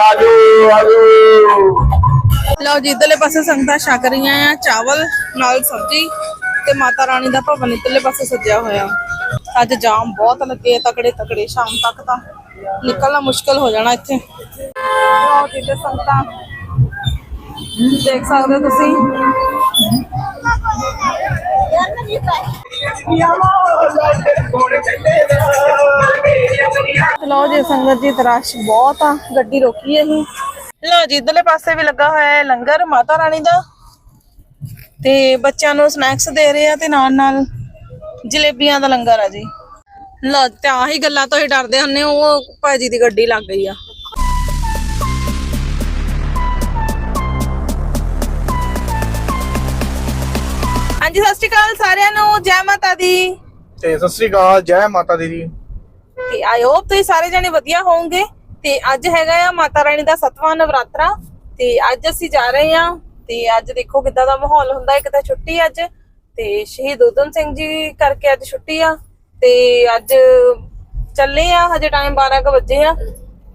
ਆਜੋ ਆਜੋ। ਲਓ ਜੀ ਇਧਰਲੇ ਪਾਸੇ ਸੰਗਤਾਂ ਛਕ ਰਹੀਆਂ ਆ ਚਾਵਲ ਨਾਲ ਸਬਜ਼ੀ ਤੇ ਮਾਤਾ ਰਾਣੀ ਦਾ ਭਵਨ ਇਧਰਲੇ ਪਾਸੇ ਸਜਿਆ ਹੋਇਆ। ਅੱਜ ਜਾਮ ਬਹੁਤ ਲੱਗੇ ਤਕੜੇ ਤਕੜੇ ਸ਼ਾਮ ਤੱਕ ਤਾਂ ਨਿਕਲਣਾ ਮੁਸ਼ਕਲ ਹੋ ਜਾਣਾ ਇੱਥੇ। ਲਓ ਜੀ ਤੇ ਸੰਗਤਾਂ। ਦੇਖ ਸਕਦੇ ਹੋ ਤੁਸੀਂ। ਲਓ ਜੀ, ਸੰਗਤ ਜੀ, ਤਰਾਸ਼ ਬਹੁਤ ਆ। ਗੱਡੀ ਰੋਕੀ ਅਸੀਂ। ਲਓ ਜੀ, ਇਧਰਲੇ ਪਾਸੇ ਵੀ ਲੱਗਾ ਹੋਇਆ ਹੈ ਲੰਗਰ, ਮਾਤਾ ਰਾਣੀ ਦਾ। ਤੇ ਬੱਚਿਆਂ ਨੂੰ ਸਨੈਕਸ ਦੇ ਰਹੇ ਆ ਤੇ ਨਾਲ ਨਾਲ ਜਲੇਬੀਆਂ ਦਾ ਲੰਗਰ ਆ ਜੀ। ਲਓ ਤੇ ਆਹੀ ਗੱਲਾਂ ਤੋਂ ਹੀ ਡਰਦੇ ਹੁੰਨੇ ਉਹ ਭਾਜੀ ਦੀ ਗੱਡੀ ਲੱਗ ਗਈ ਆ। ਹਾਂਜੀ, ਸਤਿ ਸ਼੍ਰੀ ਅਕਾਲ ਸਾਰਿਆਂ ਨੂੰ, ਜੈ ਮਾਤਾ ਦੀ। ਤੇ ਸਤਿ ਸ੍ਰੀ ਅਕਾਲ, ਜੈ ਮਾਤਾ ਦੀ ਜੀ। ਤੇ ਆਈ ਹੋਪ ਤੁਸੀਂ ਸਾਰੇ ਜਣੇ ਵਧੀਆ ਹੋਵੋਗੇ। ਤੇ ਅੱਜ ਹੈਗਾ ਆ ਮਾਤਾ ਰਾਣੀ ਦਾ ਸਤਵਾਂ ਨਵਰਾਤਰਾ। ਤੇ ਅੱਜ ਅਸੀਂ ਜਾ ਰਹੇ ਆ ਤੇ ਅੱਜ ਦੇਖੋ ਕਿੱਦਾਂ ਦਾ ਮਾਹੌਲ ਹੁੰਦਾ ਇੱਕ ਤਾਂ ਛੁੱਟੀ ਅੱਜ। ਤੇ ਸ਼ਹੀਦ ਉਦਮ ਸਿੰਘ ਜੀ ਕਰਕੇ ਅੱਜ ਛੁੱਟੀ ਆ। ਤੇ ਅੱਜ ਚੱਲੇ ਆ ਹਜੇ ਟਾਈਮ 12 ਕੁ ਵਜੇ ਆ।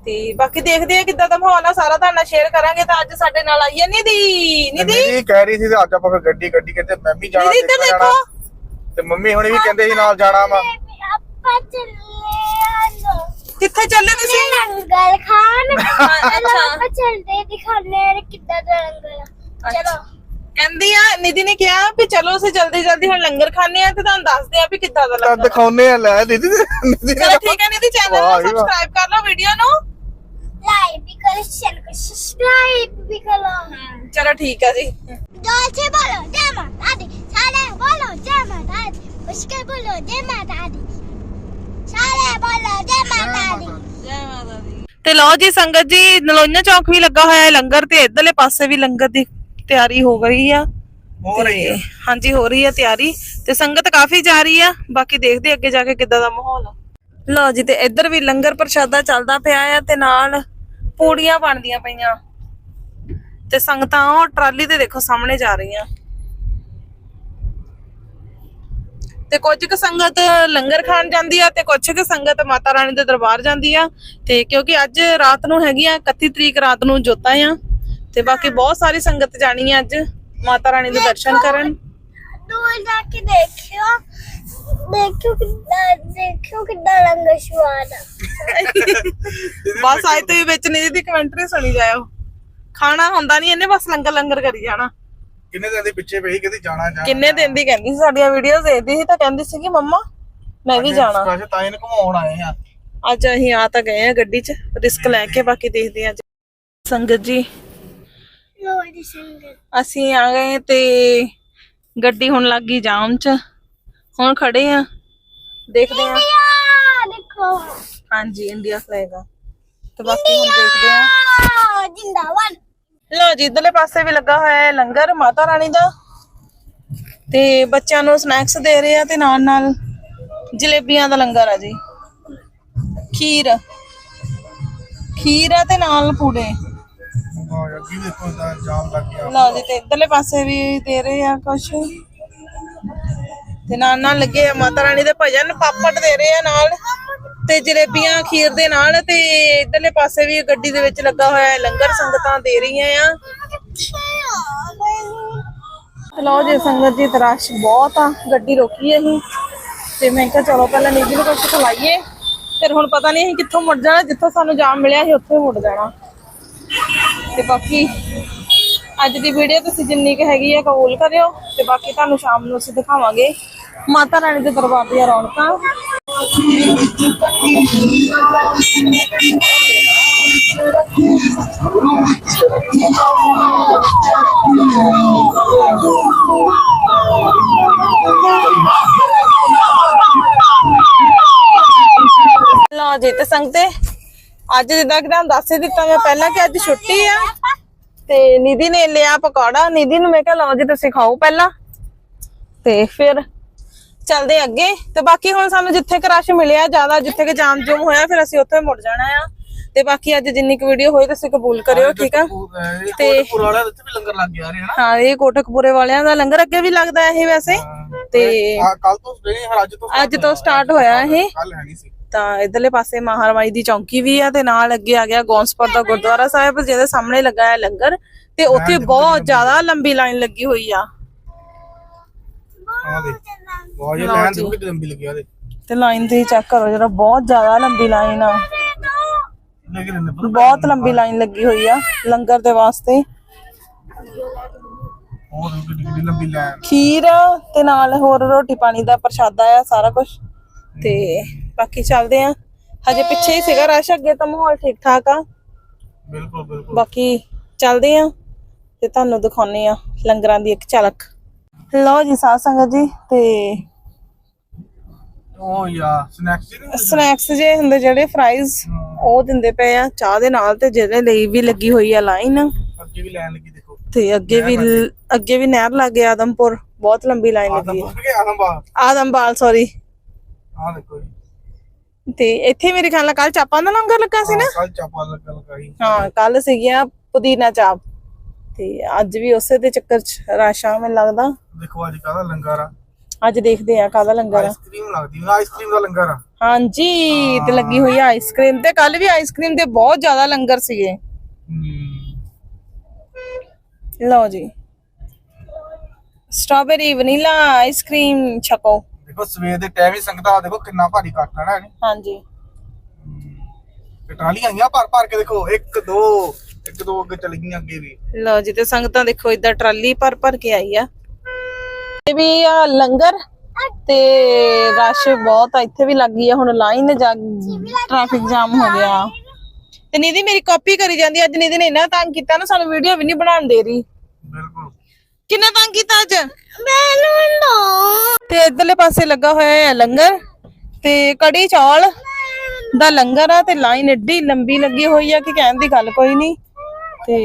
ਤੇ ਬਾਕੀ ਦੇਖਦੇ ਆ ਕਿੱਦਾਂ ਦਾ ਮਾਹੌਲ ਆ ਸਾਰਾ ਤੁਹਾਡੇ ਨਾਲ ਸ਼ੇਅਰ ਕਰਾਂਗੇ। ਤਾਂ ਅੱਜ ਸਾਡੇ ਨਾਲ ਆਈ ਹੈ ਨਿਧੀ। ਨਿਧੀ। ਨਿਧੀ ਕਹਿ ਰਹੀ ਸੀ ਤੇ ਅੱਜ ਆਪਾਂ ਫਿਰ ਗੱਡੀ ਗੱਡੀ ਕਹਿੰਦੇ ਮੈਂ ਵੀ ਜਾਣਾ ਨਿਧੀ ਇੱਧਰ ਦੇਖਣ ਦੇਖੋ ਜਾਣਾ। ਤੇ ਮੰਮੀ ਹੁਣੀ ਵੀ ਕਹਿੰਦੇ ਸੀ ਨਾਲ ਜਾਣਾ ਵਾ। ਆਪਾਂ ਚੱਲੇ ਆਂ ਕਿੱਥੇ ਚੱਲੇ ਤੁਸੀਂ ਲੰਗਰ ਖਾਣ ਅੱਛਾ। ਚਲੋ ਆਪਾਂ ਚੱਲਦੇ ਦਿਖਾਣੇ ਆ ਕਿੱਦਾਂ ਦਾ ਲੰਗਰ ਆ ਚਲੋ ਕਹਿੰਦੀ ਆ ਨਿਧੀ ਨੇ ਕਿਹਾ ਵੀ ਚਲੋ ਅਸੀਂ ਜਲਦੀ ਜਲਦੀ ਹੁਣ ਲੰਗਰ ਖਾਣੇ ਆ ਤੇ ਤੁਹਾਨੂੰ ਦੱਸਦੇ ਆ ਵੀ ਕਿੱਦਾਂ ਦਾ ਤਾਂ ਲੱਗਾ ਦਿਖਾਉਨੇ ਆ ਲੈ ਦੀਦੀ ਨਿਧੀ ਚਲੋ ਠੀਕ ਹੈ ਨਿਧੀ ਚੈਨਲ ਵਾਹ ਨੂੰ ਜੀ ਵਾਹ। ਸਬਸਕ੍ਰਾਈਬ ਕਰ ਲਓ ਵੀਡੀਓ ਨੂੰ ਲਾਈਕ ਵੀ ਕਰੋ ਸ਼ੇਅਰ ਕਰੋ ਸਬਸਕ੍ਰਾਈਬ ਵੀ ਕਰੋ ਚਲੋ ਠੀਕ ਹੈ ਜੀ ਦੋਸਤੇ ਬੋਲੋ ਜੈ ਮਾਤਾ ਦੀ ਸਾਰੇ ਬੋਲੋ ਜੈ ਮਾਤਾ ਦੀ ਉਸਕੇ ਬੋਲੋ ਜੈ ਮਾਤਾ ਦੀ। ਸਾਰੇ ਬੋਲੋ ਜੈ ਮਾਤਾ ਦੀ। ਤੇ ਲਓ ਜੀ ਸੰਗਤ ਜੀ ਨਲੋਈਆਂ ਚੌਕ ਵੀ ਲੱਗਾ ਹੋਇਆ ਹੈ ਲੰਗਰ ਤੇ ਇਧਰਲੇ ਪਾਸੇ ਵੀ ਲੰਗਰ ਦੀ ਤਿਆਰੀ ਹੋ ਗਈ ਆ। ਹੋ ਰਹੀ ਹੈ ਹਾਂਜੀ ਹੋ ਰਹੀ ਹੈ ਤਿਆਰੀ। ਤੇ ਸੰਗਤ ਕਾਫੀ ਜਾ ਰਹੀ ਆ ਬਾਕੀ ਦੇਖਦੇ ਅੱਗੇ ਜਾ ਕੇ ਕਿੱਦਾਂ ਦਾ ਮਾਹੌਲ ਆ। ਲਓ ਜੀ ਤੇ ਇੱਧਰ ਵੀ ਲੰਗਰ ਪ੍ਰਸ਼ਾਦਾ ਚੱਲਦਾ ਪਿਆ ਆ ਤੇ ਨਾਲ ਪੂੜੀਆਂ ਬਣਦੀਆਂ ਪਈਆਂ। ਤੇ ਸੰਗਤਾਂ ਉਹ ਟਰਾਲੀ ਤੇ ਦੇਖੋ ਸਾਹਮਣੇ ਜਾ ਰਹੀਆਂ। ਤੇ ਕੁਝ ਕੁ ਸੰਗਤ ਲੰਗਰ ਖਾਣ ਜਾਂਦੀ ਆ ਤੇ ਕੁਝ ਕੁ ਸੰਗਤ ਮਾਤਾ ਰਾਣੀ ਦੇ ਦਰਬਾਰ ਜਾਂਦੀ ਆ। ਤੇ ਕਿਉਂਕਿ ਅੱਜ ਰਾਤ ਨੂੰ ਹੈਗੀ ਆ 31 ਤਰੀਕ ਰਾਤ ਨੂੰ ਜੋਤਾਂ ਆ। ਤੇ ਬਾਕੀ ਬਹੁਤ ਸਾਰੀ ਸੰਗਤ ਜਾਣੀ ਆ ਅੱਜ ਮਾਤਾ ਰਾਣੀ ਦੇ ਦਰਸ਼ਨ ਕਰਨ। ਦੂਰ ਜਾ ਕੇ ਦੇਖਿਓ। ਦੇਖਿਓ ਕਿੱਦਾਂ ਦੇਖਿਓ ਕਿੱਦਾਂ ਲੰਗਰ ਸ਼ੁਆਦ ਆ। ਬਸ ਅੱਜ ਤੇ ਵਿੱਚ ਨਹੀਂ ਦੀ ਕਮੈਂਟਰੀ ਸੁਣੀ ਜਾਇਓ। ਖਾਣਾ ਹੁੰਦਾ ਨਹੀਂ ਇਹਨੇ ਬਸ ਲੰਗਰ ਲੰਗਰ ਕਰੀ ਜਾਣਾ। ਕਿੰਨੇ ਦਿਨ ਦੇ ਪਿੱਛੇ ਪਈ ਕਹਿੰਦੀ ਜਾਣਾ ਜਾਣਾ ਕਿੰਨੇ ਦਿਨ ਦੀ ਕਹਿੰਦੀ ਸੀ ਸਾਡੀਆਂ ਵੀਡੀਓਜ਼ ਦੇਖਦੀ ਸੀ ਤਾਂ ਕਹਿੰਦੀ ਸੀ ਕਿ ਮੰਮਾ ਮੈਂ ਵੀ ਜਾਣਾ। ਸਪੈਸ਼ਲ ਤਾਂ ਇਹਨੂੰ ਘੁਮਾਉਣ ਆਏ ਆ। ਅੱਜ ਅਸੀਂ ਆ ਤਾਂ ਗਏ ਆ ਗੱਡੀ 'ਚ ਰਿਸਕ ਲੈ ਕੇ ਬਾਕੀ ਦੇਖਦੇ ਆ ਸੰਗਤ ਜੀ ਅਸੀਂ ਆ ਗਏ ਤੇ ਗੱਡੀ ਹੁਣ ਲੱਗ ਗਈ ਜਾਮ 'ਚ। ਹੁਣ ਖੜੇ ਆ। ਦੇਖਦੇ ਆ ਦੇਖੋ। ਹਾਂਜੀ ਇੰਡੀਆ ਫਲੈਗ ਆ। ਤੇ ਬਾਕੀ ਹੁਣ ਦੇਖਦੇ ਆ ਆ ਜਿੰਦਾਬਾਦ। ਲੋ ਜੀ, ਇਧਰਲੇ ਪਾਸੇ ਵੀ ਲੱਗਾ ਹੋਇਆ ਹੈ ਲੰਗਰ, ਮਾਤਾ ਰਾਣੀ ਦਾ। ਤੇ ਬੱਚਿਆਂ ਨੂੰ ਸਨੈਕਸ ਦੇ ਰਹੇ ਆ ਤੇ ਨਾਲ ਨਾਲ ਜਲੇਬੀਆਂ ਦਾ ਲੰਗਰ ਆ ਜੀ। ਖੀਰ। ਖੀਰ ਆ ਤੇ ਨਾਲ ਪੂੜੇ। ਲਓ ਜੀ, ਤੇ ਇਧਰਲੇ ਪਾਸੇ ਵੀ ਦੇ ਰਹੇ ਆ ਕੁਛ। ਤੇ ਨਾਲ ਨਾਲ ਲੱਗੇ ਆ ਮਾਤਾ ਰਾਣੀ ਦੇ ਭਜਨ, ਪਾਪੜ ਦੇ ਰਹੇ ਆ ਨਾਲ। ਤੇ ਜਲੇਬੀਆਂ ਖੀਰ ਦੇ ਨਾਲ ਤੇ ਇਧਰਲੇ ਪਾਸੇ ਵੀ ਗੱਡੀ ਦੇ ਵਿੱਚ ਲੱਗਾ ਹੋਇਆ ਹੈ, ਲੰਗਰ ਸੰਗਤਾਂ ਦੇ ਰਹੀਆਂ ਆ। ਲਓ ਜੀ, ਸੰਗਤ ਜੀ, ਤਰਾਸ਼ ਬਹੁਤ ਆ, ਗੱਡੀ ਰੋਕੀ ਅਸੀਂ। ਤੇ ਮੈਂ ਕਿਹਾ ਚਲੋ ਪਹਿਲਾਂ ਨਿੱਜੀ ਨੂੰ ਕੁਛ ਖਵਾਈਏ ਫਿਰ ਹੁਣ ਪਤਾ ਨਹੀਂ ਅਸੀਂ ਕਿੱਥੋਂ ਮੁੜ ਜਾਣਾ, ਜਿੱਥੋਂ ਸਾਨੂੰ ਜਾਮ ਮਿਲਿਆ ਸੀ ਉੱਥੇ ਮੁੜ ਜਾਣਾ। ਤੇ ਬਾਕੀ ਅੱਜ ਦੀ ਵੀਡੀਓ ਤੁਸੀਂ ਜਿੰਨੀ ਕੁ ਹੈਗੀ ਆ ਕਬੂਲ ਕਰਿਓ। ਤੇ ਬਾਕੀ ਤੁਹਾਨੂੰ ਸ਼ਾਮ ਨੂੰ ਅਸੀਂ ਦਿਖਾਵਾਂਗੇ। ਮਾਤਾ ਰਾਣੀ ਦੇ ਦਰਬਾਰ ਦੀਆਂ ਰੌਣਕਾਂ। ਲਓ ਜੀ ਤੇ ਸੰਗਤੇ ਅੱਜ ਜਿੱਦਾਂ ਕਿ ਤੁਹਾਨੂੰ ਦੱਸ ਹੀ ਦਿੱਤਾ, ਮੈਂ ਪਹਿਲਾਂ ਕਿ ਅੱਜ ਛੁੱਟੀ ਆ ਤੇ ਨਿਧੀ ਨੇ ਲਿਆ ਪਕੌੜਾ, ਨਿਧੀ ਨੂੰ ਮੈਂ ਕਿਹਾ ਲਓ ਜੀ ਤੁਸੀਂ ਖਾਓ ਪਹਿਲਾਂ ਤੇ ਫਿਰ ਚੱਲਦੇ ਅੱਗੇ ਤੇ ਬਾਕੀ ਹੁਣ ਸਾਨੂੰ ਜਿੱਥੇ ਕਿ ਰਸ਼ ਮਿਲਿਆ ਜ਼ਿਆਦਾ ਜਿੱਥੇ ਕਿ ਜਾਮ ਜੁਮ ਹੋਇਆ ਫਿਰ ਅਸੀਂ ਉੱਥੇ ਮੁੜ ਜਾਣਾ ਆ। ਤੇ ਬਾਕੀ ਅੱਜ ਜਿੰਨੀ ਕੁ ਵੀਡੀਓ ਹੋਈ ਤੁਸੀਂ ਕਬੂਲ ਕਰਿਓ ਠੀਕ ਆ? ਤੇ ਵੀ ਲੰਗਰ ਲੱਗ ਗਿਆ ਰੇ ਹਨਾ ਹਾਂ ਇਹ ਕੋਟਕਪੂਰੇ ਵਾਲਿਆਂ ਦਾ ਲੰਗਰ ਅੱਗੇ ਵੀ ਲੱਗਦਾ ਇਹ ਵੈਸੇ। ਤੇ ਕੱਲ ਤੋਂ ਨਹੀਂ ਹਰ ਅੱਜ ਤੋਂ ਅੱਜ ਤੋਂ ਸਟਾਰਟ ਹੋਇਆ ਇਹ। ਕੱਲ ਹੈ ਨਹੀਂ ਸੀ। ਤਾਂ ਇਧਰਲੇ ਪਾਸੇ ਮਹਾਰਾਣੀ ਦੀ ਚੌਂਕੀ ਵੀ ਆ ਤੇ ਨਾਲ ਅੱਗੇ ਆ ਗਿਆ ਗੌਂਸਪੁਰ ਦਾ ਗੁਰਦੁਆਰਾ ਸਾਹਿਬ ਜਿਹਦੇ ਸਾਹਮਣੇ ਲੱਗਾ ਹੈ ਲੰਗਰ। ਤੇ ਉੱਥੇ ਬਹੁਤ ਜ਼ਿਆਦਾ ਲੰਬੀ ਲਾਈਨ ਲੱਗੀ ਹੋਈ ਆ। ਆ ਦੇ। ਬਹੁਤ ਜੇ ਲੈਣ ਦੇ ਕਿਤੇ ਲੰਬੀ ਲੱਗੀ ਆ ਦੇ ਤੇ ਲਾਈਨ ਤੇ ਚੈੱਕ ਕਰੋ ਜਰਾ ਬਹੁਤ ਜ਼ਿਆਦਾ ਲੰਬੀ ਲਾਈਨ ਆ। ਲੇਕਿਨ ਇਹਨੇ ਬਹੁਤ ਲੰਬੀ ਲਾਈਨ ਲੱਗੀ ਹੋਈ ਆ ਲੰਗਰ ਦੇ ਵਾਸਤੇ। ਹੋਰ ਲੰਬੀ ਖੀਰ ਤੇ ਨਾਲ ਹੋਰ ਰੋਟੀ ਪਾਣੀ ਦਾ ਪ੍ਰਸ਼ਾਦਾ ਆ ਸਾਰਾ ਕੁਝ ਤੇ ਬਾਕੀ ਚੱਲਦੇ ਆ। ਹਜੇ ਪਿੱਛੇ ਹੀ ਸੀਗਾ ਰਸ਼ ਅੱਗੇ ਤਾਂ ਮਾਹੌਲ ਠੀਕ ਠਾਕ ਆ। ਬਿਲਕੁਲ ਬਿਲਕੁਲ। ਬਾਕੀ ਚੱਲਦੇ ਆ ਤੇ ਤੁਹਾਨੂੰ ਦਿਖਾਉਨੇ ਆ ਲੰਗਰਾਂ ਦੀ ਇੱਕ ਝਲਕ। ਲਓ ਜੀ ਸਾਧ ਸੰਗਤ ਜੀ ਤੇ ਉਹ ਯਾ ਸਨੈਕਸ ਜੀ ਸਨੈਕਸ ਜੇ ਹੁੰਦੇ ਜਿਹੜੇ ਫਰਾਈਜ਼ ਉਹ ਦਿੰਦੇ ਪਏ ਆ ਚਾਹ ਦੇ ਨਾਲ ਤੇ ਜਿਹਦੇ ਲਈ ਵੀ ਲੱਗੀ ਹੋਈ ਆ ਲਾਈਨ ਅੱਗੇ ਵੀ ਲੈਣ ਲੱਗੀ ਦੇਖੋ। ਤੇ ਅੱਗੇ ਵੀ ਲ- ਅੱਗੇ ਵੀ ਨਹਿਰ ਲੱਗੇ ਆਦਮਪੁਰ ਬਹੁਤ ਲੰਬੀ ਲਾਈਨ ਲੱਗੀ ਹੈ ਆਦਮਬਾਲ ਸੌਰੀ ਆ ਦੇਖੋ ਜੀ। ਤੇ ਇੱਥੇ ਮੇਰੇ ਖਿਆਲ ਨਾਲ ਕੱਲ ਚਾਪਾਂ ਦਾ ਲੰਗਰ ਲੱਗਾ ਸੀ ਨਾ? ਕੱਲ ਚਾਪਾ ਲੱਗਾ ਲੱਗਾ ਸੀ। ਹਾਂ ਕੱਲ ਸੀਗੀਆਂ ਪੁਦੀਨਾ ਚਾਪ। ਤੇ ਅੱਜ ਵੀ ਉਸੇ ਦੇ ਚੱਕਰ ਚ ਰਸ਼ ਆ ਮੈਨੂੰ ਲੱਗਦਾ। ਦੇਖੋ ਅੱਜ ਕਾਹਦਾ ਲੰਗਰ। ਆ ਅੱਜ ਦੇਖਦੇ ਆ ਕਾਹਦਾ ਲੰਗਰ। ਆ ਆਈਸਕ੍ਰੀਮ ਲੱਗਦੀ ਹੈ ਆਈਸਕ੍ਰੀਮ ਦਾ ਲੰਗਰ। ਆ ਹਾਂਜੀ ਤੇ ਲੱਗੀ ਹੋਈ ਆ ਆਈਸਕ੍ਰੀਮ ਤੇ। ਕੱਲ ਵੀ ਆਈਸਕ੍ਰੀਮ ਦੇ ਬਹੁਤ ਜ਼ਿਆਦਾ ਲੰਗਰ ਸੀਗੇ। ਲਓ ਜੀ। ਸਟ੍ਰਾਬੇਰੀ ਵਨੀਲਾ ਆਈਸਕ੍ਰੀਮ ਛਕੋ। ਦੇਖੋ ਸਵੇਰ ਦੇ ਟਾਈਮ ਹੀ ਸੰਗਤਾਂ ਦੇਖੋ ਕਿੰਨਾ ਭਾਰੀ ਇਕੱਠ ਹੈ ਨਾ। ਹਾਂਜੀ। ਤੇ ਟਰਾਲੀਆਂ ਆਈਆਂ ਭਰ ਭਰ ਕੇ ਦੇਖੋ ਇੱਕ ਦੋ ਇੱਕ ਦੋ ਅੱਗੇ ਚਲ ਗਈਆਂ ਅੱਗੇ ਵੀ। ਲਓ ਜੀ ਤੇ ਸੰਗਤਾਂ ਦੇਖੋ ਇਦਾਂ ਟਰਾਲੀ ਭਰ ਭਰ ਕੇ ਆਈ ਆ। ਇਹ ਵੀ ਆ ਲੰਗਰ ਤੇ ਰਸ਼ ਬਹੁਤ ਆ ਇੱਥੇ ਵੀ ਲੱਗੀ ਆ ਹੁਣ ਲਾਈਨ ਜਾ ਟ੍ਰੈਫਿਕ ਜਾਮ ਹੋ ਗਿਆ। ਤੇ ਨਿਧੀ ਮੇਰੀ ਕਾਪੀ ਕਰੀ ਜਾਂਦੀ ਅੱਜ ਨਿਧੀ ਨੇ ਇੰਨਾ ਤੰਗ ਕੀਤਾ ਨਾ ਸਾਨੂੰ ਵੀਡੀਓ ਵੀ ਨਹੀਂ ਬਣਾਉਣ ਦੇ ਰਹੀ। ਬਿਲਕੁਲ। ਕਿੰਨਾ ਤੰਗ ਕੀਤਾ ਅੱਜ? ਮੈਨੂੰ ਦੋ ਤੇ ਇਧਰਲੇ ਪਾਸੇ ਲੱਗਾ ਹੋਇਆ ਹੈ ਲੰਗਰ ਤੇ ਕੜੀ ਚੌਲ ਦਾ ਲੰਗਰ ਆ ਤੇ ਲਾਈਨ ਏਡੀ ਲੰਬੀ ਲੱਗੀ ਹੋਈ ਆ ਕਿ ਕਹਿਣ ਦੀ ਗੱਲ ਕੋਈ ਨਹੀਂ ਤੇ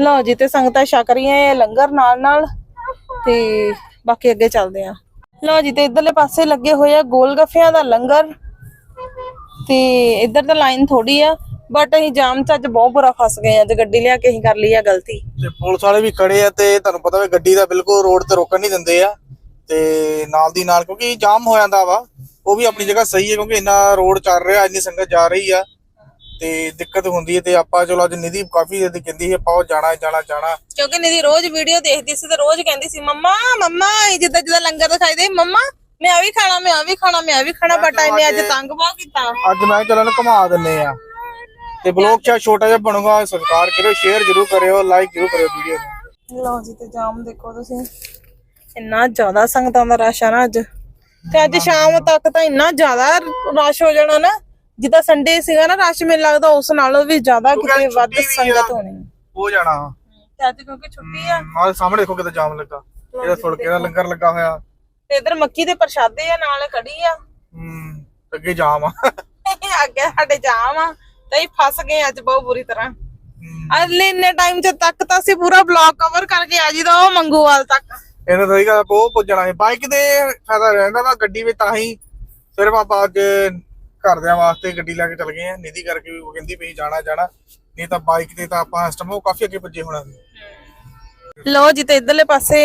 ਲਓ ਜੀ ਤੇ ਸੰਗਤਾਂ ਛਕ ਰਹੀਆਂ ਇਹ ਲੰਗਰ ਨਾਲ ਨਾਲ ਤੇ ਬਾਕੀ ਅੱਗੇ ਚੱਲਦੇ ਆ ਲਓ ਜੀ ਤੇ ਇਧਰਲੇ ਪਾਸੇ ਲੱਗੇ ਹੋਏ ਆ ਗੋਲ ਗੱਫਿਆਂ ਦਾ ਲੰਗਰ। ਤੇ ਇੱਧਰ ਤਾਂ ਲਾਈਨ ਥੋੜੀ ਆ ਬਟ ਅਸੀਂ ਜਾਮ ਚ ਅੱਜ ਬਹੁਤ ਬੁਰਾ ਫਸ ਗਏ ਆ ਤੇ ਗੱਡੀ ਲਿਆ ਕੇ ਅਸੀਂ ਕਰ ਲਈ ਆ ਗਲਤੀ। ਤੇ ਪੁਲਿਸ ਵਾਲੇ ਵੀ ਖੜੇ ਆ ਤੇ ਤੁਹਾਨੂੰ ਪਤਾ ਵੀ ਗੱਡੀ ਦਾ ਬਿਲਕੁਲ ਰੋਡ ਤੇ ਰੋਕਣ ਨਹੀਂ ਦਿੰਦੇ ਆ। ਤੇ ਨਾਲ ਦੀ ਨਾਲ ਕਿਉਂਕਿ ਜਾਮ ਹੋ ਜਾਂਦਾ ਵਾ, ਉਹ ਵੀ ਆਪਣੀ ਜਗ੍ਹਾ ਸਹੀ ਹੈ ਕਿਉਂਕਿ ਇੰਨਾ ਰੋਡ ਚੱਲ ਰਿਹਾ, ਇੰਨੀ ਸੰਗਤ ਜਾ ਰਹੀ ਆ। ਤੇ ਦਿੱਕਤ ਹੁੰਦੀ ਹੈ ਤੇ ਆਪਾਂ ਚਲੋ ਅੱਜ ਨਿਧੀ ਕਾਫੀ ਜਦ ਕਹਿੰਦੀ ਸੀ ਆਪਾਂ ਉਹ ਜਾਣਾ ਜਾਣਾ ਜਾਣਾ। ਕਿਉਂਕਿ ਨਿਧੀ ਰੋਜ਼ ਵੀਡੀਓ ਦੇਖਦੀ ਸੀ ਤੇ ਰੋਜ਼ ਕਹਿੰਦੀ ਸੀ ਮੰਮਾ ਮੰਮਾ ਇਹ ਜਿੱਦਾਂ ਜਿੱਦਾਂ ਲੰਗਰ ਦਿਖਾਈ ਦੇ ਮੰਮਾ ਮੈਂ ਆ ਵੀ ਖਾਣਾ ਮੈਂ ਆ ਵੀ ਖਾਣਾ ਮੈਂ ਆ ਵੀ ਖਾਣਾ ਬਟ ਇਹਨੇ ਅੱਜ ਤੰਗ ਬਹੁਤ ਕੀਤਾ। ਅੱਜ ਮੈਂ ਚਲੋ ਇਹਨੂੰ ਘੁਮਾ ਦਿੰਨੇ ਆ ਤੇ ਬਲੌਗ ਚਾ ਛੋਟਾ ਜਿਹਾ ਬਣੂਗਾ ਸਬਸਕ੍ਰਾਈਬ ਕਰਿਓ ਸ਼ੇਅਰ ਜ਼ਰੂਰ ਕਰਿਓ ਲਾਈਕ ਜ਼ਰੂਰ ਕਰਿਓ ਵੀਡੀਓ ਨੂੰ। ਲਓ ਜੀ ਤੇ ਜਾਮ ਦੇਖੋ ਤੁਸੀਂ। ਇੰਨਾ ਜ਼ਿਆਦਾ ਸੰਗਤਾਂ ਦਾ ਰਸ਼ ਆ ਨਾ ਅੱਜ। ਤੇ ਅੱਜ ਸ਼ਾਮ ਤੱਕ ਤਾਂ ਇੰਨਾ ਜ਼ਿਆਦਾ ਰਸ਼ ਹੋ ਜਾਣਾ ਨਾ। ਜਿੱਦਾਂ ਸੰਡੇ ਸੀਗਾ ਨਾ ਰਸ਼ ਮੈਨੂੰ ਲੱਗਦਾ ਉਸ ਨਾਲੋਂ ਵੀ ਜ਼ਿਆਦਾ ਕਿਤੇ ਵੱਧ। ਸੰਗਤ ਹੋਣੀ। ਹੋ ਜਾਣਾ। ਤੇ ਅੱਜ ਕਿਉਂਕਿ ਛੁੱਟੀ ਆ। ਨਾਲ ਸਾਹਮਣੇ ਦੇਖੋ ਕਿਤੇ ਜਾਮ ਲੱਗਾ। ਇਹਦਾ ਫੁਲਕੇ ਦਾ ਲੰਗਰ ਲੱਗਾ ਹੋਇਆ। ਤੇ ਇਧਰ ਮੱਕੀ ਦੇ ਪ੍ਰਸ਼ਾਦੇ ਆ ਨਾਲ ਕੜੀ ਆ। ਹੂੰ ਅੱਗੇ ਜਾਮ ਆ। ਅੱਗੇ ਸਾਡੇ ਜਾਮ ਆ। ਤੇ ਫਸ ਗਏ ਅੱਜ ਬਹੁਤ ਬੁਰੀ ਤਰ੍ਹਾਂ। ਅਗਲੇ ਇੰਨੇ ਟਾਈਮ ਚ ਤੱਕ ਤਾਂ ਅਸੀਂ ਪੂਰਾ ਬਲੌਗ ਕਵਰ ਕਰਕੇ ਆ ਜੀਦਾ ਉਹ ਮੰਗੂਵਾਲ ਤੱਕ। ਇਹਨਾਂ ਦਾ ਹੀਗਾ ਬਹੁਤ ਪੁੱਜਣਾ ਹੈ ਬਾਈਕ ਦੇ ਫਾਇਦਾ ਰਹਿੰਦਾ ਵਾ ਗੱਡੀ ਵਿੱਚ ਤਾਂ ਹੀ ਸਿਰਫ ਆਪਾਂ ਅੱਜ ਘਰਦਿਆਂ ਵਾਸਤੇ ਗੱਡੀ ਲੈ ਕੇ ਚੱਲ ਗਏ ਆ। ਨਿਧੀ ਕਰਕੇ ਵੀ ਉਹ ਕਹਿੰਦੀ ਪਈ ਜਾਣਾ ਜਾਣਾ। ਨਹੀਂ ਤਾਂ ਬਾਈਕ ਤੇ ਤਾਂ ਆਪਾਂ ਇਸ ਟਾਈਮ ਉਹ ਕਾਫੀ ਅੱਗੇ ਪੁੱਜੇ ਹੋਣਾ ਸੀ। ਲੋ ਜੀ ਤੇ ਇਧਰਲੇ ਪਾਸੇ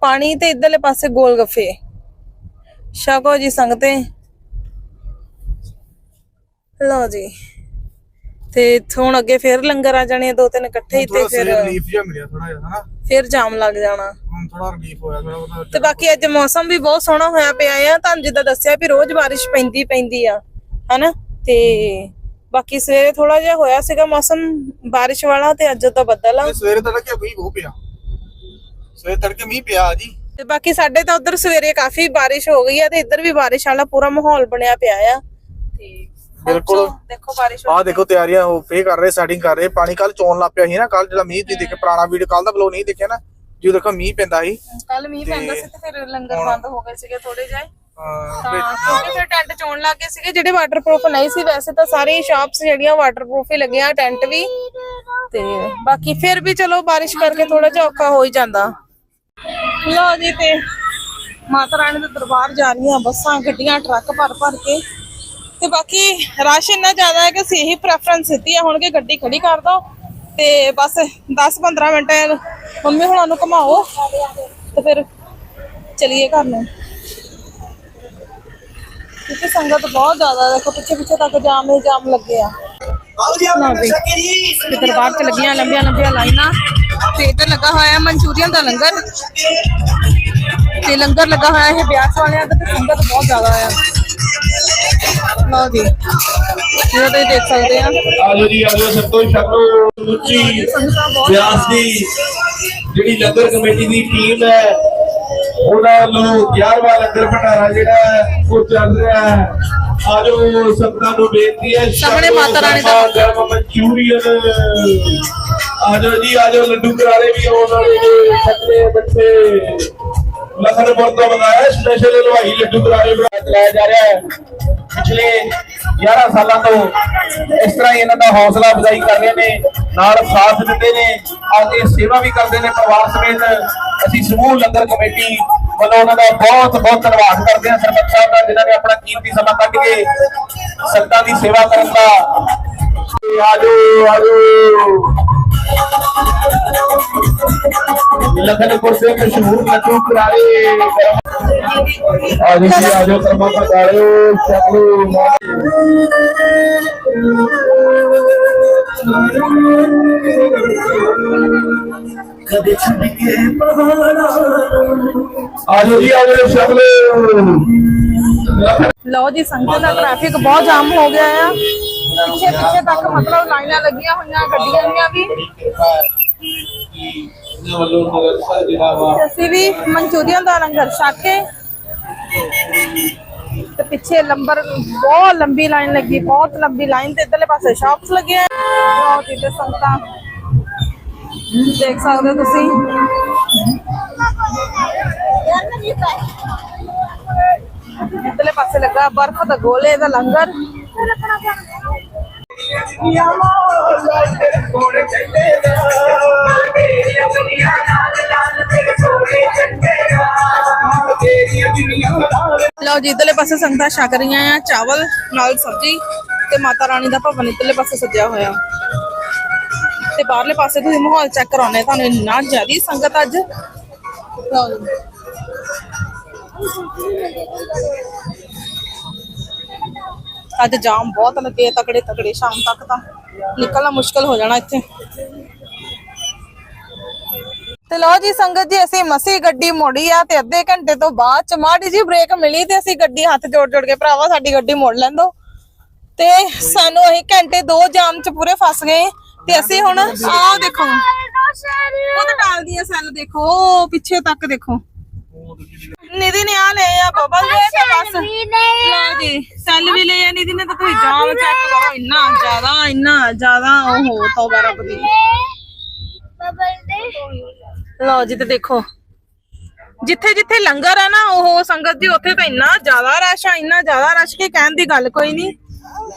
ਪਾਣੀ ਤੇ ਇਧਰਲੇ ਪਾਸੇ ਗੋਲ ਗੱਫੇ। ਛਕੋ ਜੀ ਸੰਗਤੇ। ਲੋ ਜੀ। ਤੇ ਹੁਣ ਅੱਗੇ ਫਿਰ ਲੰਗਰ ਆ ਜਾਣੇ ਦੋ ਤਿੰਨ ਇਕੱਠੇ ਹੀ ਤੇ ਫਿਰ ਰਿਲੀਫ ਜਿਹਾ ਮਿਲਿਆ ਥੋੜਾ ਜਿਹਾ ਹਨਾ? ਫਿਰ ਜਾਮ ਲੱਗ ਜਾਣਾ। ਹੁਣ ਥੋੜਾ ਰਿਲੀਫ ਹੋਇਆ ਥੋੜਾ ਉਹਦਾ ਤੇ ਬਾਕੀ ਅੱਜ ਮੌਸਮ ਵੀ ਬਹੁਤ ਸੋਹਣਾ ਹੋਇਆ ਪਿਆ ਆ। ਤੁਹਾਨੂੰ ਜਿੱਦਾਂ ਦੱਸਿਆ ਵੀ ਰੋਜ਼ ਬਾਰਿਸ਼ ਪੈਂਦੀ ਪੈਂਦੀ ਆ ਹਨਾ? ਤੇ ਬਾਕੀ ਸਵੇਰੇ ਥੋੜਾ ਜਿਹਾ ਹੋਇਆ ਸੀਗਾ ਮੌਸਮ ਬਾਰਿਸ਼ ਵਾਲਾ ਤੇ ਅੱਜ ਤਾਂ ਬੱਦਲ ਆ। ਤੇ ਸਵੇਰੇ ਤੜਕੇ ਮੀਂਹ ਬਹੁਤ ਪਿਆ। ਸਵੇਰੇ ਤੜਕੇ ਮੀਂਹ ਪਿਆ ਜੀ। ਤੇ ਬਾਕੀ ਸਾਡੇ ਤਾਂ ਉਧਰ ਸਵੇਰੇ ਕਾਫੀ ਬਾਰਿਸ਼ ਹੋ ਗਈ ਆ ਤੇ ਇੱਧਰ ਵੀ ਬਾਰਿਸ਼ ਵਾਲਾ ਪੂਰਾ ਮਾਹੌਲ ਬਣਿਆ ਪਿਆ ਆ। ਤੇ ਬਿਲਕੁਲ। ਦੇਖੋ ਬਾਰਿਸ਼ ਆਹ ਦੇਖੋ ਤਿਆਰੀਆਂ ਉਹ ਫੇ ਕਰ ਰਹੇ ਸੈਟਿੰਗ ਕਰ ਰਹੇ। ਪਾਣੀ ਕੱਲ ਚੋਣ ਲੱਗ ਪਿਆ ਸੀ ਨਾ ਕੱਲ ਜਿਹੜਾ ਮੀਂਹ ਦੀ ਦੇਖੇ ਪੁਰਾਣਾ ਵੀਡੀਓ ਕੱਲ ਦਾ ਬਲੋ ਨਹੀਂ ਦੇਖਿਆ ਨਾ ਜੋ ਦੇਖੋ ਮੀਂਹ ਪੈਂਦਾ ਸੀ। ਕੱਲ ਮੀਂਹ ਪੈਂਦਾ ਸੀ ਤੇ ਫਿਰ ਲੰਗਰ ਬੰਦ ਹੋ ਗਏ ਸੀਗੇ ਥੋੜੇ ਜਿਹੇ। ਅਹ ਤਾਂ ਕਿਉਂਕਿ ਫਿਰ ਟੈਂਟ ਚੋਣ ਲੱਗ ਗਏ ਸੀਗੇ ਜਿਹੜੇ ਵਾਟਰਪ੍ਰੂਫ ਨਹੀਂ ਸੀ ਵੈਸੇ ਤਾਂ ਸਾਰੀ ਸ਼ਾਪਸ ਜਿਹੜੀਆਂ ਵਾਟਰਪ੍ਰੂਫ ਹੀ ਲੱਗੀਆਂ ਟੈਂਟ ਵੀ। ਤੇ ਬਾਕੀ ਫਿਰ ਵੀ ਚਲੋ ਬਾਰਿਸ਼ ਕਰਕੇ ਥੋੜਾ ਜਿਹਾ ਔਖਾ ਹੋ ਹੀ ਜਾਂਦਾ। ਲਓ ਜੀ ਤੇ ਮਾਤਾ ਰਾਣੀ ਦੇ ਦਰਬਾਰ ਜਾ ਰਹੀਆਂ ਬੱਸਾਂ ਗੱਡੀਆਂ ਟਰੱਕ ਭਰ ਭਰ ਕੇ। ਤੇ ਬਾਕੀ ਰਸ਼ ਇੰਨਾ ਜ਼ਿਆਦਾ ਹੈ ਕਿ ਅਸੀਂ ਇਹੀ ਪ੍ਰੈਫਰੈਂਸ ਦਿੱਤੀ ਹੈ ਹੁਣ ਕਿ ਗੱਡੀ ਖੜੀ ਕਰ ਦੋ ਤੇ ਬਸ 10-15 ਮਿੰਟ ਮੰਮੀ ਹੁਣਾਂ ਨੂੰ ਘਮਾਓ ਤੇ ਫਿਰ ਚਲੀਏ ਘਰ ਨੂੰ। ਕਿਉਂਕਿ ਸੰਗਤ ਬਹੁਤ ਜ਼ਿਆਦਾ ਦੇਖੋ ਪਿੱਛੇ ਪਿੱਛੇ ਤੱਕ ਜਾਮ ਹੀ ਜਾਮ ਲੱਗੇ ਆ। ਤੇ ਦਰਬਾਰ ਤੇ ਲੱਗੀਆਂ ਲੰਬੀਆਂ ਲੰਬੀਆਂ ਲਾਈਨਾਂ ਤੇ ਇੱਧਰ ਲੱਗਾ ਹੋਇਆ ਹੈ ਮਨਚੂਰੀਅਨ ਦਾ ਲੰਗਰ। ਤੇ ਲੰਗਰ ਲੱਗਾ ਹੋਇਆ ਹੈ ਬਿਆਸ ਵਾਲਿਆਂ ਦਾ ਤੇ ਸੰਗਤ ਬਹੁਤ ਜ਼ਿਆਦਾ ਆ। ਲਓ ਜੀ। ਇਹ ਤੁਸੀਂ ਦੇਖ ਸਕਦੇ ਆ। ਆਜੋ ਜੀ ਆਜੋ ਸਭ ਸ਼ਕਲੋ ਉੱਚੀ ਸੰਗਤਾਂ ਬਹੁਤ ਬਿਆਸ ਦੀ ਜਿਹੜੀ ਲੰਗਰ ਕਮੇਟੀ ਦੀ ਟੀਮ ਹੈ ਉਹਨਾਂ ਨੂੰ 11ਵਾਂ ਲੰਗਰ ਭੰਡਾਰਾ ਜਿਹੜਾ ਹੈ ਉਹ ਚੱਲ ਰਿਹਾ ਹੈ। ਆਜੋ ਸੰਤਾਂ ਨੂੰ ਬੇਨਤੀ ਹੈ ਸਾਹਮਣੇ ਮਾਤਾ ਰਾਣੀ ਦਾ ਗਰਮਾ ਮਨਚੂਰੀਅਨ ਆਜੋ ਜੀ ਆਜੋ ਲੱਡੂ ਕਰਾਰੇ ਵੀ ਆਉਣ ਵਾਲੇ ਨੇ ਛੱਡੇ ਬੱਚੇ। ਲਖਨਪੁਰ ਤੋਂ ਬਣਾਇਆ ਸਪੈਸ਼ਲ ਹਲਵਾਈ ਲੱਡੂ ਕਰਾਰੇ ਬਣਾ ਚਲਾਇਆ ਜਾ ਰਿਹਾ ਹੈ। ਪਿਛਲੇ 11 ਸਾਲਾਂ ਤੋਂ ਇਸ ਤਰ੍ਹਾਂ ਹੀ ਇਹਨਾਂ ਦਾ ਹੌਸਲਾ ਅਫਜ਼ਾਈ ਕਰ ਰਹੇ ਨੇ, ਨਾਲ ਸਾਥ ਦਿੰਦੇ ਨੇ ਆਗੇ ਸੇਵਾ ਵੀ ਕਰਦੇ ਨੇ ਪਰਿਵਾਰ ਸਮੇਤ। ਅਸੀਂ ਸਮੂਹ ਲੰਗਰ ਕਮੇਟੀ ਵੱਲੋਂ ਉਹਨਾਂ ਦਾ ਬਹੁਤ ਬਹੁਤ ਧੰਨਵਾਦ ਕਰਦੇ ਹਾਂ ਸਰਪੰਚ ਸਾਹਿਬ ਦਾ, ਜਿਨ੍ਹਾਂ ਨੇ ਆਪਣਾ ਕੀਮਤੀ ਸਮਾਂ ਕੱਢ ਕੇ ਸੰਗਤਾਂ ਦੀ ਸੇਵਾ ਕਰਨ ਦਾ। ਆਜੋ ਆਜੋ। ਲਖਨਪੁਰ ਦੇ ਮਸ਼ਹੂਰ ਲੱਡੂ ਕਰਾਰੇ ਆਜੋ ਜੀ ਆਜੋ ਕਰਮਾ ਪਧਾਰਿਓ ਚੱਲੋ ਕਦੇ ਛੱਡ ਕੇ ਪਹਾੜਾ ਆਜੋ ਜੀ ਆਜੋ ਚੱਲੋ ਲਓ ਜੀ ਸੰਗਤ ਦਾ ਟ੍ਰੈਫਿਕ ਬਹੁਤ ਜਾਮ ਹੋ ਗਿਆ ਆ ਪਿੱਛੇ ਪਿੱਛੇ ਤੱਕ ਮਤਲਬ ਲਾਈਨਾਂ ਲੱਗੀਆਂ ਹੋਈਆਂ, ਗੱਡੀਆਂ ਦੀਆਂ ਵੀ। ਵੱਲੋਂ ਨਗਰ ਜਿਹੜਾ ਵਾ ਤੇ ਅਸੀਂ ਵੀ ਮਨਚੂਰੀਅਨ ਦਾ ਲੰਗਰ ਛਕ ਕੇ ਤੇ ਪਿੱਛੇ ਲੰਬਰ, ਬਹੁਤ ਲੰਬੀ ਲਾਈਨ ਲੱਗੀ, ਬਹੁਤ ਲੰਬੀ ਲਾਈਨ ਤੇ ਇਧਰਲੇ ਪਾਸੇ ਸ਼ਾਪਸ ਲੱਗੇ ਆ ਬਹੁਤ ਹੀ ਤੇ ਸੰਗਤਾਂ। ਦੇਖ ਸਕਦੇ ਹੋ ਤੁਸੀਂ। ਇਧਰਲੇ ਪਾਸੇ ਲੱਗਾ ਬਰਫ਼ ਦਾ ਗੋਲੇ ਦਾ ਲੰਗਰ। ਲਓ ਜੀ, ਇਧਰਲੇ ਪਾਸੇ ਸੰਗਤਾਂ ਛਕ ਰਹੀਆਂ ਆ, ਚਾਵਲ ਨਾਲ ਸਬਜ਼ੀ ਤੇ ਮਾਤਾ ਰਾਣੀ ਦਾ ਭਵਨ ਇਧਰਲੇ ਪਾਸੇ ਸਜਿਆ ਹੋਇਆ। ਤੇ ਬਾਹਰਲੇ ਪਾਸੇ ਤੁਸੀਂ ਮਾਹੌਲ ਚੈੱਕ ਕਰਾਉਣੇ ਤੁਹਾਨੂੰ ਇੰਨਾ ਜ਼ਿਆਦੀ ਸੰਗਤ ਅੱਜ। ਲਓ ਜੀ। ਅੱਜ ਜਾਮ ਬਹੁਤ ਲੱਗੇ ਤਕੜੇ ਤਕੜੇ, ਸ਼ਾਮ ਤੱਕ ਤਾਂ ਨਿਕਲਣਾ ਮੁਸ਼ਕਲ ਹੋ ਜਾਣਾ ਇੱਥੇ। ਤੇ ਲਓ ਜੀ ਸੰਗਤ ਜੀ, ਅਸੀਂ ਮਸੀ ਗੱਡੀ ਮੋੜੀ ਆ ਤੇ ਅੱਧੇ ਘੰਟੇ ਤੋਂ ਬਾਅਦ ਚ ਮਾੜੀ ਜੀ ਬ੍ਰੇਕ ਮਿਲੀ ਤੇ ਅਸੀਂ ਗੱਡੀ ਹੱਥ ਜੋੜ ਜੋੜ ਕੇ ਭਰਾਵਾ, ਸਾਡੀ ਗੱਡੀ ਮੋੜ ਲੈਂਦੋ। ਤੇ ਸਾਨੂੰ ਅਸੀਂ ਘੰਟੇ ਦੋ ਜਾਮ ਚ ਪੂਰੇ ਫਸ ਗਏ। ਤੇ ਅਸੀਂ ਹੁਣ ਆਹ ਦੇਖੋ ਉਹ ਤਾਂ ਟਾਲਦੀਆਂ ਸੈੱਲ, ਦੇਖੋ, ਪਿੱਛੇ ਤੱਕ ਦੇਖੋ। ਨਿਧੀ ਨੇ ਆ ਲਏ ਆ ਬਬਲ ਦੇ ਤੇ ਬਸ ਲਓ ਜੀ ਸੈੱਲ ਵੀ ਲਏ ਆ ਨਿਧੀ ਨੇ ਤਾਂ ਤੁਸੀਂ ਜਾਮ ਚੈੱਕ ਕਰੋ ਇੰਨਾ ਜ਼ਿਆਦਾ ਇੰਨਾ ਜ਼ਿਆਦਾ ਉਹ ਤੌਬਾ ਰੱਬ ਦੀ ਬਬਲ ਦੇ ਲਓ ਜੀ ਤੇ ਦੇਖੋ ਜਿੱਥੇ ਜਿੱਥੇ ਲੰਗਰ ਹੈ ਨਾ ਉਹ ਸੰਗਤ ਜੀ ਉੱਥੇ ਤਾਂ ਇੰਨਾ ਜ਼ਿਆਦਾ ਰਸ਼ ਆ ਇੰਨਾ ਜ਼ਿਆਦਾ ਰਸ਼ ਕਿ ਕਹਿਣ ਦੀ ਗੱਲ ਕੋਈ ਨਹੀਂ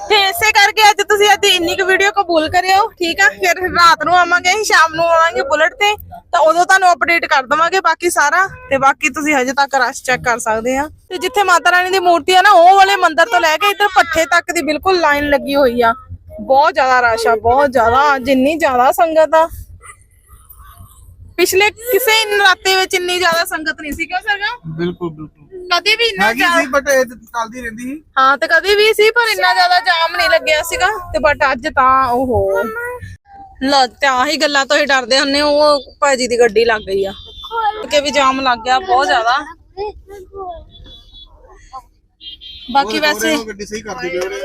ਤੇ ਇਸੇ ਕਰਕੇ ਅੱਜ ਤੁਸੀਂ ਅੱਜ ਇੰਨੀ ਕੁ ਵੀਡੀਓ ਕਬੂਲ ਕਰਿਓ ਠੀਕ ਆ ਫਿਰ ਰਾਤ ਨੂੰ ਆਵਾਂਗੇ ਸ਼ਾਮ ਨੂੰ ਆਵਾਂਗੇ ਬੁਲਟ ਤੇ ਤਾਂ ਉਦੋਂ ਤੁਹਾਨੂੰ ਅਪਡੇਟ ਕਰ ਦਵਾਂਗੇ ਬਾਕੀ ਸਾਰਾ ਤੇ ਬਾਕੀ ਤੁਸੀਂ ਹਜੇ ਤੱਕ ਰਸ਼ ਚੈੱਕ ਕਰ ਸਕਦੇ ਆ। ਤੇ ਜਿੱਥੇ ਮਾਤਾ ਰਾਣੀ ਦੀ ਮੂਰਤੀ ਆ ਨਾ ਉਹ ਵਾਲੇ ਮੰਦਿਰ ਤੋਂ ਲੈ ਕੇ ਇੱਧਰ ਪੱਠੇ ਤੱਕ ਦੀ ਬਿਲਕੁਲ ਲਾਈਨ ਲੱਗੀ ਹੋਈ ਆ। ਬਹੁਤ ਜ਼ਿਆਦਾ ਰਸ਼ ਆ ਬਹੁਤ ਜ਼ਿਆਦਾ ਜਿੰਨੀ ਜ਼ਿਆਦਾ ਸੰਗਤ ਆ। ਪਿਛਲੇ ਕਿਸੇ ਨਰਾਤੇ ਵਿੱਚ ਇੰਨੀ ਜ਼ਿਆਦਾ ਸੰਗਤ ਨਹੀਂ ਸੀ ਕਿਉਂ ਸਰਗਾ? ਬਿਲਕੁਲ ਬਿਲਕੁਲ। ਕਦੇ ਵੀ ਇੰਨਾ ਹੈਗੀ ਜ਼ਿਆਦਾ ਸੀ ਬਟ ਇਹ ਚੱਲਦੀ ਰਹਿੰਦੀ ਸੀ। ਹਾਂ ਤੇ ਕਦੇ ਵੀ ਸੀ ਪਰ ਇੰਨਾ ਜ਼ਿਆਦਾ ਜਾਮ ਨਹੀਂ ਲੱਗਿਆ ਸੀਗਾ। ਤੇ ਬਟ ਅੱਜ ਤਾਂ ਓਹੋ। ਲਾ ਤੇ ਆਹੀ ਗੱਲਾਂ ਤੋਂ ਹੀ ਡਰਦੇ ਹੁੰਨੇ ਉਹ ਭਾਜੀ ਦੀ ਗੱਡੀ ਲੱਗ ਗਈ ਆ। ਕਿ ਵੀ ਜਾਮ ਲੱਗ ਗਿਆ ਬਹੁਤ ਜ਼ਿਆਦਾ। ਬਾਕੀ ਵੈਸੇ ਗੱਡੀ ਸਹੀ ਕਰਦੀ ਪਈ ਉਹਦੇ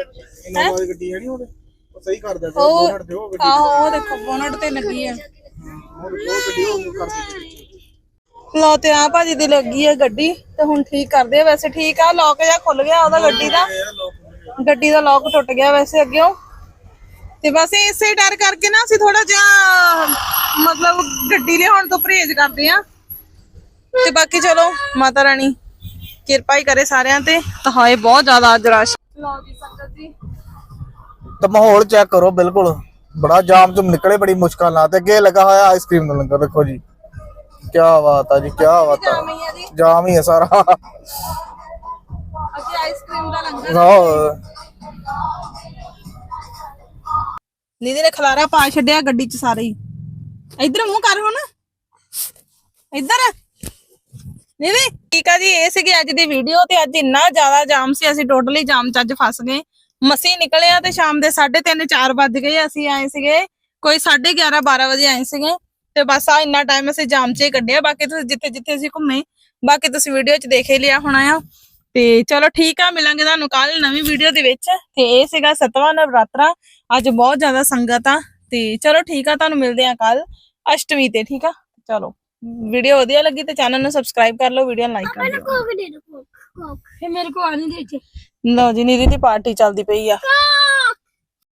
ਇਹਨਾਂ ਵਾਲੀ ਗੱਡੀ ਹੈ ਨਹੀਂ ਉਹਦੇ। ਉਹ ਸਹੀ ਕਰਦਾ ਪਿਆ ਉਹ ਬੋਨਟ ਤੇ ਉਹ ਗੱਡੀ ਆਹੋ ਉਹ ਦੇਖੋ ਬੋਨਟ ਤੇ ਲੱਗੀ ਆ। ਉਹ ਉਹ ਗੱਡੀ ਉਹ ਕਰਦੀ ਪਈ ਲੋ ਤੇ ਆ ਭਾਜੀ ਦੀ ਲੱਗੀ ਆ ਗੱਡੀ ਤੇ ਹੁਣ ਠੀਕ ਕਰਦੇ ਆ। ਵੈਸੇ ਠੀਕ ਆ ਲੋਕ ਜਾਂ ਖੁੱਲ ਗਿਆ ਉਹਦਾ ਗੱਡੀ ਦਾ। ਇਹ ਲੋਕ ਗੱਡੀ ਦਾ ਲੋਕ ਟੁੱਟ ਗਿਆ ਵੈਸੇ ਅੱਗਿਓਂ। ਤੇ ਬਸ ਇਸੇ ਡਰ ਕਰਕੇ ਨਾ ਅਸੀਂ ਥੋੜਾ ਜਿਹਾ ਮਤਲਬ ਗੱਡੀ ਲਿਆਉਣ ਤੋਂ ਪਰਹੇਜ਼ ਕਰਦੇ ਆ ਤੇ ਬਾਕੀ ਚਲੋ ਮਾਤਾ ਰਾਣੀ ਕਿਰਪਾ ਹੀ ਕਰੇ ਸਾਰਿਆਂ ਤੇ। ਤਾਂ ਹਾਏ ਬਹੁਤ ਜ਼ਿਆਦਾ ਅੱਜ ਰਸ਼। ਲਓ ਜੀ ਸੰਗਤ ਜੀ। ਤਾਂ ਮਾਹੌਲ ਚੈੱਕ ਕਰੋ ਬਿਲਕੁਲ। ਬੜਾ ਜਾਮ ਤੋਂ ਨਿਕਲੇ ਬੜੀ ਮੁਸ਼ਕਲ ਨਾਲ। ਤੇ ਅੱਗੇ ਲੱਗਾ ਹੋਇਆ ਆਈਸਕ੍ਰੀਮ ਦਾ ਲੰਗਰ ਦੇਖੋ ਜੀ। ਕੀ ਬਾਤ ਆ ਜੀ ਕੀ ਬਾਤ ਆ। ਜਾਮ ਹੀ ਆ ਜੀ। ਜਾਮ ਹੀ ਹੈ ਸਾਰਾ। ਅਸੀਂ ਆਈਸਕ੍ਰੀਮ ਦਾ ਲੰਗਰ। ਆਹੋ। ਨੀਦੀ ਨੇ ਖਲਾਰਾ ਪਾ ਛੱਡਿਆ ਗੱਡੀ 'ਚ ਸਾਰੇ ਹੀ। ਇੱਧਰ ਮੂੰਹ ਕਰ ਹੁਣ। ਇੱਧਰ। ਨਹੀਂ ਠੀਕ ਆ ਜੀ, ਇਹ ਸੀਗੀ ਅੱਜ ਦੀ ਵੀਡੀਓ ਤੇ ਅੱਜ ਇੰਨਾ ਜ਼ਿਆਦਾ ਜਾਮ ਸੀ, ਅਸੀਂ ਟੋਟਲੀ ਜਾਮ ਚ ਅੱਜ ਫਸ ਗਏ। ਮਸੀਂ ਨਿਕਲੇ ਆ ਤੇ ਸ਼ਾਮ ਦੇ 3:30 4 ਵੱਜ ਗਏ, ਅਸੀਂ ਆਏ ਸੀਗੇ ਕੋਈ 11:30 12 ਵਜੇ ਆਏ ਸੀਗੇ। ਤੇ ਬਸ ਆ ਇੰਨਾ ਟਾਈਮ ਅਸੀਂ ਜਾਮ 'ਚ ਹੀ ਕੱਢਿਆ, ਬਾਕੀ ਤੁਸੀਂ ਜਿੱਥੇ ਜਿੱਥੇ ਅਸੀਂ ਘੁੰਮੇ, ਬਾਕੀ ਤੁਸੀਂ ਵੀਡੀਓ 'ਚ ਦੇਖ ਹੀ ਲਿਆ ਹੋਣਾ ਆ। ਤੇ ਚਲੋ ਠੀਕ ਆ ਮਿਲਾਂਗੇ ਤੁਹਾਨੂੰ ਕੱਲ ਨਵੀਂ ਵੀਡੀਓ ਦੇ ਵਿੱਚ। ਤੇ ਇਹ ਸੀਗਾ ਸਤਵਾਂ ਨਵਰਾਤਰਾ। ਅੱਜ ਬਹੁਤ ਜ਼ਿਆਦਾ ਸੰਗਤ ਆ। ਤੇ ਚਲੋ ਠੀਕ ਆ ਤੁਹਾਨੂੰ ਮਿਲਦੇ ਆ ਕੱਲ ਅਸ਼ਟਮੀ ਤੇ ਠੀਕ ਆ? ਚਲੋ ਵੀਡੀਓ ਵਧੀਆ ਲੱਗੀ ਤੇ ਚੈਨਲ ਨੂੰ ਸਬਸਕ੍ਰਾਈਬ ਕਰ ਲਓ ਵੀਡੀਓ ਨੂੰ ਲਾਈਕ ਕਰ ਦਿਓ ਕੋਕ ਦੇ ਦੋ ਕੋਕ ਕੋਕ। ਫਿਰ ਮੇਰੇ ਕੋ ਆ ਨਹੀਂ ਦੇ ਚ ਲਓ ਜੀ ਨੀਦੀ ਦੀ ਪਾਰਟੀ ਚੱਲਦੀ ਪਈ ਆ।